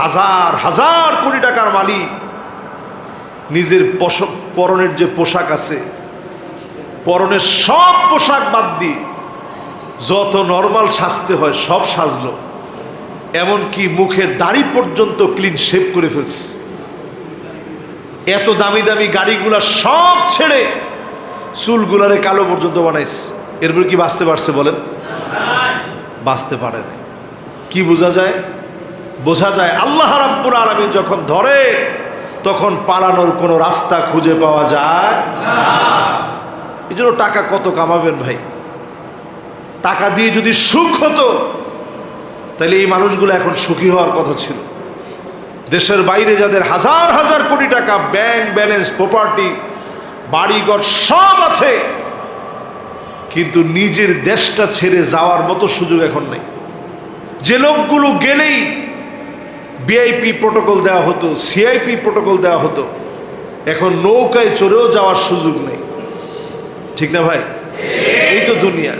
হাজার হাজার কোটি টাকার মালিক। নিজের পরনের যে পোশাক আছে, পরনের সব পোশাক বাদ দিয়ে যত নর্মাল সাজতে হয়, সব সাজলো। এমনকি মুখের দাড়ি পর্যন্ত ক্লিন শেভ করে ফেলছে। এত দামি দামি গাড়িগুলা সব ছেড়ে চুলগুলারে কালো পর্যন্ত বানাইছে। এরপর কি বাঁচতে পারছে বলেন? বাঁচতে পারে কি বোঝা যায়? বোঝা যায় আল্লাহ রাব্বুল আলামিন যখন ধরে, তখন পালানোর কোনো রাস্তা খুঁজে পাওয়া যায় এই জন্য টাকা কত কামাবেন ভাই? টাকা দিয়ে যদি সুখ হতো, তাহলে এই মানুষগুলো এখন সুখী হওয়ার কথা ছিল। দেশের বাইরে যাদের হাজার হাজার কোটি টাকা, ব্যাংক ব্যালেন্স, প্রপার্টি, বাড়িঘর সব আছে, কিন্তু নিজের দেশটা ছেড়ে যাওয়ার মতো সুযোগ এখন নেই। যে লোকগুলো গেলেই বিআইপি প্রোটোকল দেওয়া হতো সিআইপি প্রোটোকল দেওয়া হতো। এখন নৌকায় চড়েও যাওয়ার সুযোগ নেই। ঠিক না ভাই? এই তো দুনিয়া।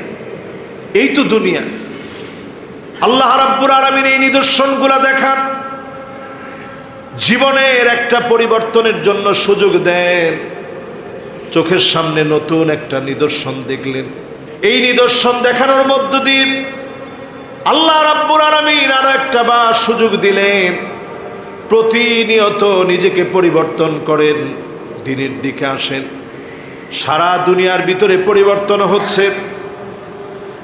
এই তো দুনিয়া। আল্লাহ রাব্বুর আলমিন এই নিদর্শনগুলো দেখান। জীবনের একটা পরিবর্তনের জন্য সুযোগ দেন। চোখের সামনে নতুন একটা নিদর্শন দেখলেন। এই নিদর্শন দেখানোর মধ্য দিয়ে আল্লাহ রাব্বুর আলমিন আরও একটা বা সুযোগ দিলেন। প্রতিনিয়ত নিজেকে পরিবর্তন করেন, দিনের দিকে আসেন। সারা দুনিয়ার ভিতরে পরিবর্তন হচ্ছে।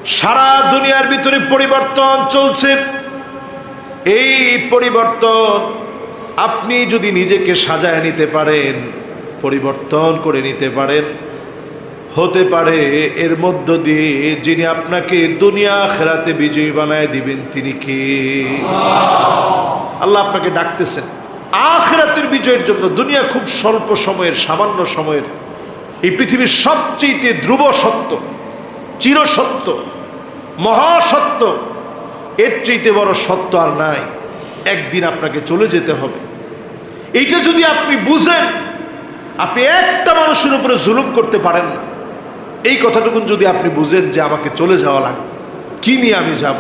সারা দুনিয়ার ভিতরে পরিবর্তন চলছে। এই পরিবর্তন আপনি যদি নিজেকে সাজায় নিতে পারেন, পরিবর্তন করে নিতে পারেন। হতে পারে, এর মধ্য দিয়ে যিনি আপনাকে দুনিয়া খেরাতে বিজয়ী বানায় দিবেন, তিনি কে? আল্লাহ। আপনাকে ডাকতেছেন। আখেরাতের বিজয়ের জন্য দুনিয়া খুব স্বল্প সময়ের, সামান্য সময়ের। এই পৃথিবীর সবচেয়ে ধ্রুব সত্য চিরসত্য মহাসত্য এর চাইতে বড় সত্য আর নাই। একদিন আপনাকে চলে যেতে হবে। এইটা যদি আপনি বুঝেন, আপনি একটা মানুষের উপরে জুলুম করতে পারেন না। এই কথাটুকুন যদি আপনি বুঝেন যে আমাকে চলে যাওয়া লাগবে, কি নিয়ে আমি যাব?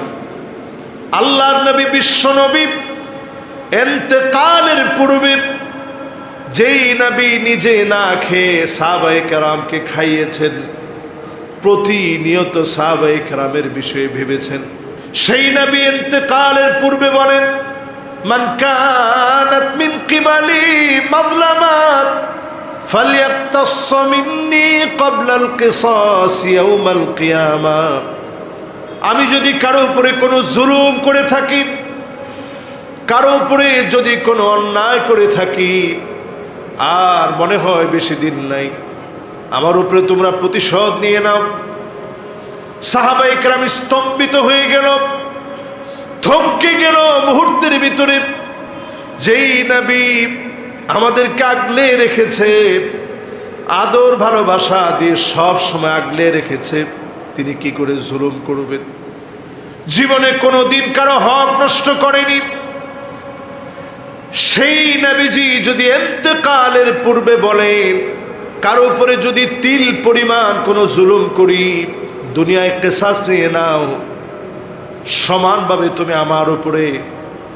আল্লাহ নবী, বিশ্ব নবী এতেকালের পূর্বে যেই নবী নিজে না খেয়ে সাহাবাই কারামকে খাইয়েছেন, প্রতিনিয়ত সাহাবাই কারামের বিষয়ে ভেবেছেন। সেই নবী এতেকালের পূর্বে বলেন, মান কানাত কিবালি মাযলামাত فليقتص مني قبل القصاص يوم القيامة আমি যদি কারো উপরে কোনো জুলুম করে থাকি কারো উপরে যদি কোনো অন্যায় করে থাকি আর মনে হয় বেশি দিন নাই আমার উপরে তোমরা প্রতিশোধ নিয়ে নাও সাহাবাই কেরাম স্তম্ভিত হয়ে গেল থমকে গেল মুহূর্তের ভিতরে যেই নবী আমাদেরকে আগলে রেখেছে? আদর, ভালোবাসা দিয়ে সব সময় আগলে রেখেছে। তিনি কি করে জুলুম করবেন? জীবনে কোনো দিন কারও হক নষ্ট করেনি। সেই নবীজি যদি এতেকালের পূর্বে বলেন, কারও উপরে যদি তিল পরিমাণ কোনো জুলুম করি, দুনিয়ায় কেসাস নিয়ে নাও। সমানভাবে তুমি আমার উপরে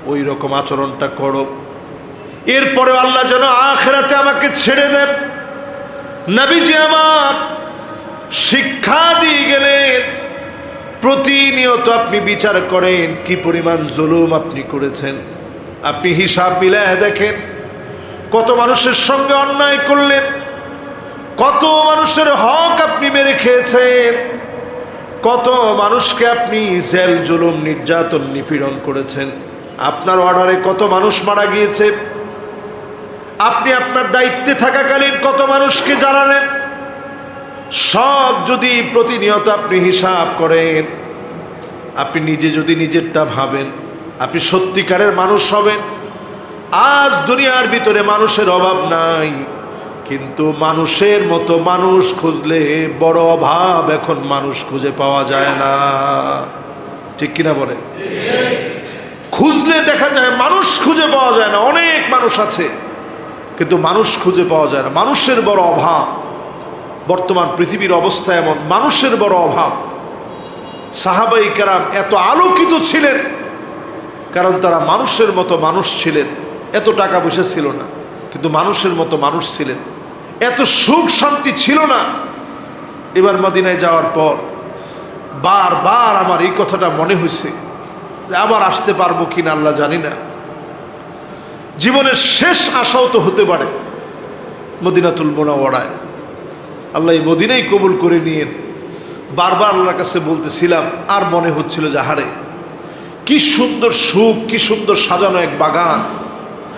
ওই রকম আচরণটা করো। এরপরে আল্লাহ যেন আখেরাতে আমাকে ছেড়ে দেন। নবীজি আমার শিক্ষা দিয়ে গেলেন, প্রতিনিয়ত আপনি বিচার করেন কি পরিমাণ জুলুম আপনি করেছেন। আপনি হিসাব মিলায় দেখেন, কত মানুষের সঙ্গে অন্যায় করলেন, কত মানুষের হক আপনি মেরে খেয়েছেন, কত মানুষকে আপনি জেল, জুলুম, নির্যাতন, নিপীড়ন করেছেন। আপনার অর্ডারে কত মানুষ মারা গিয়েছে আপনি আপনার দায়িত্বে থাকাকালীন কত মানুষকে জানালেন? সব যদি প্রতিনিয়ত আপনি হিসাব করেন, আপনি নিজে যদি নিজেরটা ভাবেন, আপনি সত্যিকারের মানুষ হবেন। আজ দুনিয়ার ভিতরে মানুষের অভাব নাই, কিন্তু মানুষের মতো মানুষ খুঁজলে বড় অভাব এখন মানুষ খুঁজে পাওয়া যায় না। ঠিক কিনা বলে খুঁজলে দেখা যায় মানুষ খুঁজে পাওয়া যায় না, অনেক মানুষ আছে। কিন্তু মানুষ খুঁজে পাওয়া যায় না। মানুষের বড় অভাব, বর্তমান পৃথিবীর অবস্থা এমন, মানুষের বড় অভাব। সাহাবাই কেরাম এত আলোকিত ছিলেন, কারণ তারা মানুষের মতো মানুষ ছিলেন। এত টাকা পয়সা ছিল না, কিন্তু মানুষের মতো মানুষ ছিলেন। এত সুখ শান্তি ছিল না। এবার মদিনায় যাওয়ার পর বারবার আমার এই কথাটা মনে হয়েছে যে আবার আসতে পারব কিনা আল্লাহ জানি না। জীবনের শেষ আশাও তো হতে পারে মদিনাতুল মোনাওয়াড়ায় আল্লাহ এই মদিনাই কবুল করে নিয়েন বারবার আল্লাহর কাছে বলতেছিলাম, আর মনে হচ্ছিল যে, হারে, কি সুন্দর সুখ, কি সুন্দর সাজানো এক বাগান।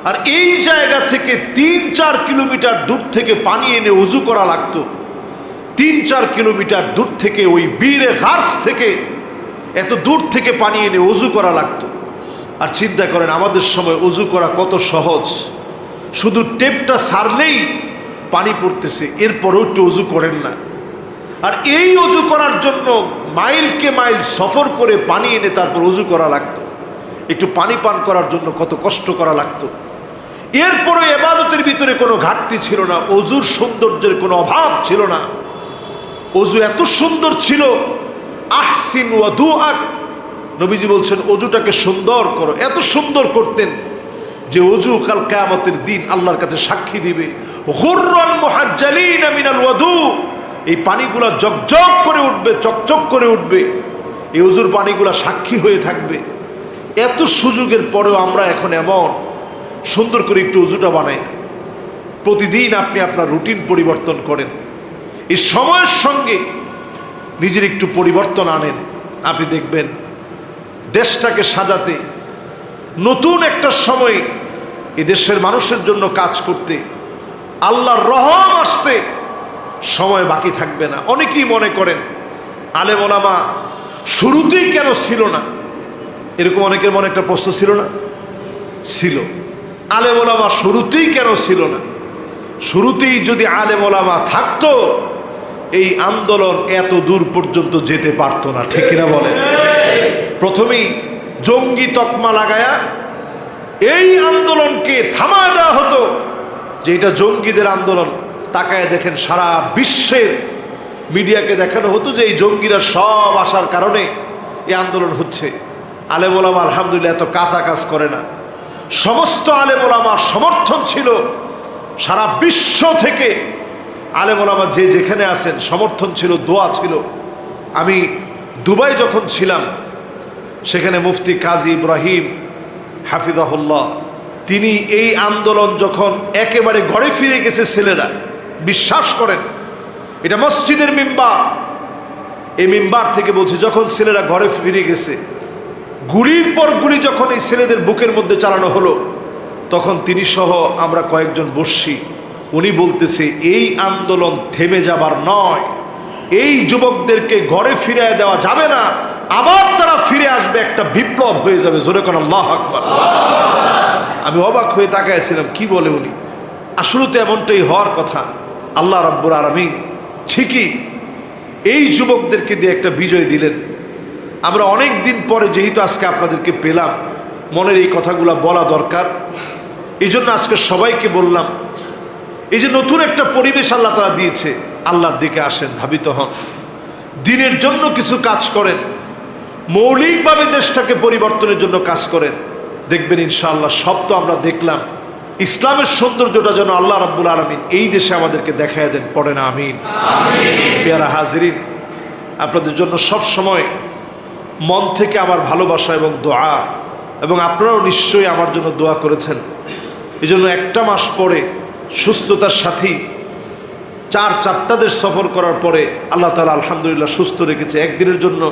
আর এই জায়গা থেকে তিন চার কিলোমিটার দূর থেকে পানি এনে উজু করা লাগতো। তিন চার কিলোমিটার দূর থেকে ওই বীরে ঘাস থেকে এত দূর থেকে পানি এনে উজু করা লাগতো। আর চিন্তা করেন, আমাদের সময় উজু করা কত সহজ। শুধু টেপটা সারলেই পানি পড়তেছে, এরপরেও একটু উজু করেন না। আর এই অজু করার জন্য মাইলকে মাইল সফর করে পানি এনে তারপর উজু করা লাগতো। একটু পানি পান করার জন্য কত কষ্ট করা লাগতো। এরপরে এবাদতের ভিতরে কোনো ঘাটতি ছিল না অজুর সৌন্দর্যের কোনো অভাব ছিল না। অজু এত সুন্দর ছিল, আহসিন ওয়া দু আক নবীজি বলছেন, অজুটাকে সুন্দর করো। এত সুন্দর করতেন যে অজু কাল কেয়ামতের দিন আল্লাহর কাছে সাক্ষী দিবে। এই পানিগুলা জকজক করে উঠবে, চকচক করে উঠবে। এই অজুর পানিগুলা সাক্ষী হয়ে থাকবে। এত সুযোগের পরেও আমরা এখন এমন সুন্দর করে একটু অজুটা বানাই। প্রতিদিন আপনি আপনার রুটিন পরিবর্তন করেন। এই সময়ের সঙ্গে নিজের একটু পরিবর্তন আনেন। আপনি দেখবেন দেশটাকে সাজাতে, নতুন একটা সময়ে এই দেশের মানুষের জন্য কাজ করতে, আল্লাহর রহম আসতে সময় বাকি থাকবে না। অনেকেই মনে করেন, আলেম ওলামা শুরুতেই কেন ছিল না? এরকম অনেকের মনে একটা প্রশ্ন ছিল না? ছিল। আলে ওলামা শুরুতেই কেন ছিল না? শুরুতেই যদি আলেম ওলামা থাকতো, এই আন্দোলন এত দূর পর্যন্ত যেতে পারতো না, ঠিক কিনা বলেন? প্রথমেই জঙ্গি তকমা লাগায়া এই আন্দোলনকে থামা দেওয়া হতো যে এটা জঙ্গিদের আন্দোলন। তাকায় দেখেন সারা বিশ্বের মিডিয়াকে দেখানো হতো যে এই জঙ্গিরা সব আসার কারণে এই আন্দোলন হচ্ছে। আলেমোলামা আলহামদুলিল্লাহ এত কাঁচা কাজ করে না। সমস্ত আলেমোলামার সমর্থন ছিল সারা বিশ্ব থেকে। আলেমোলামা যে যেখানে আছেন, সমর্থন ছিল, দোয়া ছিল। আমি দুবাই যখন ছিলাম সেখানে মুফতি কাজী ইব্রাহিম হাফিজাহুল্লাহ, তিনি এই আন্দোলন যখন একেবারে ঘরে ফিরে গেছে ছেলেরা, বিশ্বাস করেন, এটা মসজিদের মিম্বার। এই মিম্বার থেকে বলছে, যখন ছেলেরা ঘরে ফিরে গেছে, গুলির পর গুলি যখন এই ছেলেদের বুকের মধ্যে চালানো হলো, তখন তিনি সহ আমরা কয়েকজন বসছি উনি বলতেছে, এই আন্দোলন থেমে যাবার নয়, এই যুবকদেরকে ঘরে ফিরিয়ে দেওয়া যাবে না আবার তারা ফিরে আসবে, একটা বিপ্লব হয়ে যাবে। জোরে কোন আল্লাহ আকবার। আমি অবাক হয়ে তাকাইছিলাম কি বলে উনি? আসলে তো এমনটাই হওয়ার কথা। আল্লাহ রাব্বুর আলমিন ঠিকই এই যুবকদেরকে দিয়ে একটা বিজয় দিলেন। আমরা অনেক দিন পরে যেহেতু আজকে আপনাদেরকে পেলাম, মনের এই কথাগুলো বলা দরকার। এই জন্য আজকে সবাইকে বললাম, এই যে নতুন একটা পরিবেশ আল্লাহ তারা দিয়েছে, আল্লাহর দিকে আসেন, ধাবিত হন। দিনের জন্য কিছু কাজ করেন মৌলিকভাবে দেশটাকে পরিবর্তনের জন্য কাজ করেন। দেখবেন ইনশাআল্লাহ সব তো আমরা দেখলাম। ইসলামের সৌন্দর্যটা যেন আল্লাহ রাব্বুল আলমিন এই দেশে আমাদেরকে দেখায় দেন পড়ে না আমিন। পেয়ারা হাজিরিন, আপনাদের জন্য সব সময় মন থেকে আমার ভালোবাসা এবং দোয়া, এবং আপনারাও নিশ্চয়ই আমার জন্য দোয়া করেছেন। এই জন্য একটা মাস পরে সুস্থতার সাথেই চার, চারটা দেশ সফর করার পরে আল্লাহ তালা আলহামদুলিল্লাহ সুস্থ রেখেছে। একদিনের জন্য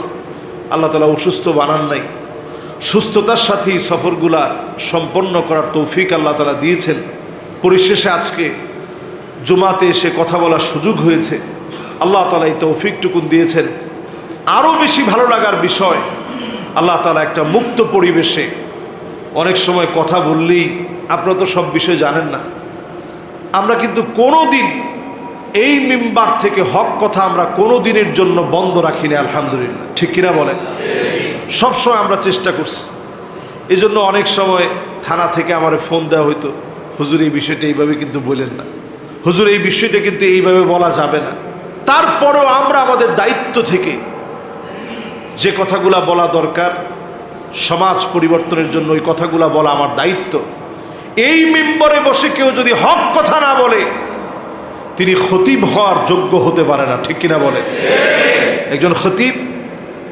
আল্লাহ তালা অসুস্থ বানান নাই। সুস্থতার সাথেই সফরগুলা সম্পন্ন করার তৌফিক আল্লাহ তালা দিয়েছেন। পরিশেষে আজকে জুমাতে এসে কথা বলার সুযোগ হয়েছে। আল্লাহ তালা এই তৌফিকটুকুন দিয়েছেন। আরও বেশি ভালো লাগার বিষয়, আল্লাহ তালা একটা মুক্ত পরিবেশে অনেক সময় কথা বললেই আপনারা তো সব বিষয় জানেন না। আমরা কিন্তু কোনো দিন এই মিম্বার থেকে হক কথা আমরা কোনো দিনের জন্য বন্ধ রাখিনি, আলহামদুলিল্লাহ। ঠিক কিনা বলেন? সবসময় আমরা চেষ্টা করছি। এই জন্য অনেক সময় থানা থেকে আমার ফোন দেওয়া হইতো, হুজুর, এই বিষয়টা এইভাবে কিন্তু বলেন না। হুজুর, এই বিষয়টা কিন্তু এইভাবে বলা যাবে না। তারপরেও আমরা আমাদের দায়িত্ব থেকে যে কথাগুলা বলা দরকার, সমাজ পরিবর্তনের জন্য ওই কথাগুলো বলা আমার দায়িত্ব। এই মেম্বরে বসে কেউ যদি হক কথা না বলে তিনি খতিব হওয়ার যোগ্য হতে পারে না, ঠিক কিনা বলেন? একজন খতিব,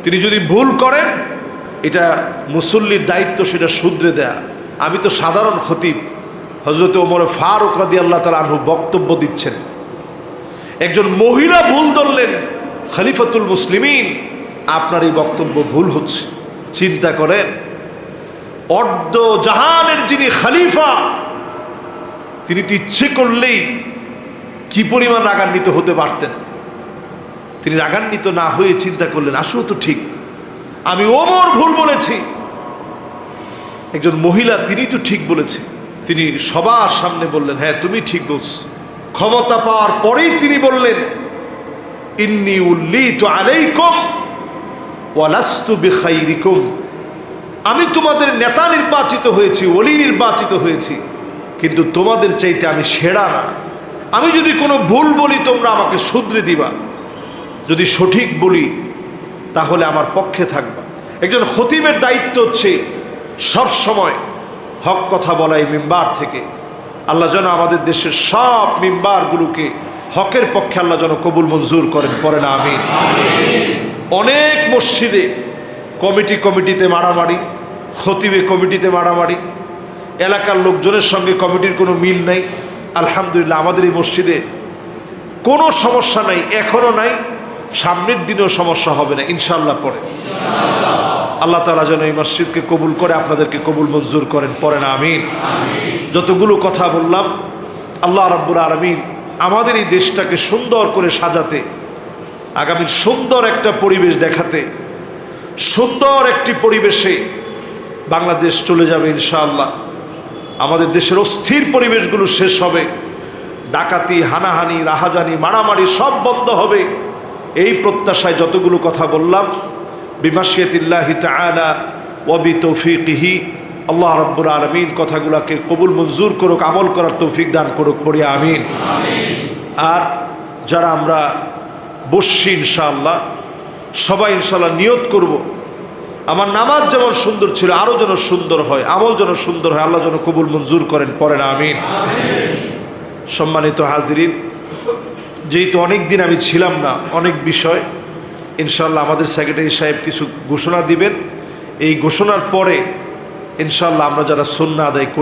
তিনি যদি ভুল করেন, এটা মুসল্লির দায়িত্ব, সেটা শুধরে দেয়া। আমি তো সাধারণ খতিব। হজরত ওমর ফারুক রাদি আল্লাহ তালা আনহু বক্তব্য দিচ্ছেন। একজন মহিলা ভুল ধরলেন, খলিফাতুল মুসলিমিন, আপনার এই বক্তব্য ভুল হচ্ছে। চিন্তা করেন, অর্ধ জাহানের যিনি খালিফা, তিনি তো ইচ্ছে করলেই কি পরিমাণ রাগান্বিত হতে পারতেন? তিনি রাগান্বিত না হয়ে চিন্তা করলেন, আসলে তো ঠিক। আমি ওমর ভুল বলেছি। একজন মহিলা, তিনি তো ঠিক বলেছে। তিনি সবার সামনে বললেন হ্যাঁ তুমি ঠিক বলছ। ক্ষমতা পাওয়ার পরেই তিনি বললেন, ইন্নি উল্লি তো আলাইকুম ওয়ালাস্তু বিখাইরিকুম। আমি তোমাদের নেতা নির্বাচিত হয়েছি অলি নির্বাচিত হয়েছি, কিন্তু তোমাদের চাইতে আমি সেরা না। আমি যদি কোনো ভুল বলি, তোমরা আমাকে শুধরে দিবা। যদি সঠিক বলি, তাহলে আমার পক্ষে থাকবা। একজন খতিবের দায়িত্ব হচ্ছে সব সময় হক কথা বলা এই মেম্বার থেকে। আল্লাহ যেন আমাদের দেশের সব মেম্বারগুলোকে হকের পক্ষে আল্লাহ যেন কবুল মঞ্জুর করেন পরে না আমি অনেক মসজিদে কমিটি কমিটিতে মারামারি, খতিবে কমিটিতে মারামারি, এলাকার লোকজনের সঙ্গে কমিটির কোনো মিল নাই। আলহামদুলিল্লাহ, আমাদের এই মসজিদে কোনো সমস্যা নাই এখনও নাই, সামনের দিনেও সমস্যা হবে না ইনশাল্লাহ পরে। আল্লাহ তালা যেন এই মসজিদকে কবুল করে, আপনাদেরকে কবুল মঞ্জুর করেন পরে না আমিন। যতগুলো কথা বললাম, আল্লাহ রাব্বুল আলমিন আমাদের এই দেশটাকে সুন্দর করে সাজাতে, আগামীর সুন্দর একটা পরিবেশ দেখাতে, সুন্দর একটি পরিবেশে বাংলাদেশ চলে যাবে, ইনশাআল্লাহ। আমাদের দেশের অস্থির পরিবেশগুলো শেষ হবে। ডাকাতি, হানাহানি, রাহাজানি, মারামারি সব বন্ধ হবে। এই প্রত্যাশায় যতগুলো কথা বললাম, বিমাশিয়াতিল্লাহি তাআলা ওয়াবি তৌফিকিহি আল্লাহ রব্বুল আলমিন কথাগুলোকে কবুল মঞ্জুর করুক, আমল করার তৌফিক দান করুক পড়িয়া আমিন। আর যারা আমরা বসছি ইনশাআল্লাহ, সবাই ইনশাল্লাহ নিয়ত করব। আমার নামাজ যেমন সুন্দর ছিল আরও যেন সুন্দর হয়, আমল যেন সুন্দর হয়, আল্লাহ যেন কবুল মঞ্জুর করেন পরেন আমিন। সম্মানিত হাজিরিন, যেহেতু অনেক দিন আমি ছিলাম না, অনেক বিষয় ইনশাল্লাহ আমাদের সেক্রেটারি সাহেব কিছু ঘোষণা দিবেন। এই ঘোষণার পরে ইনশাল্লাহ আমরা যারা সন্না আদায়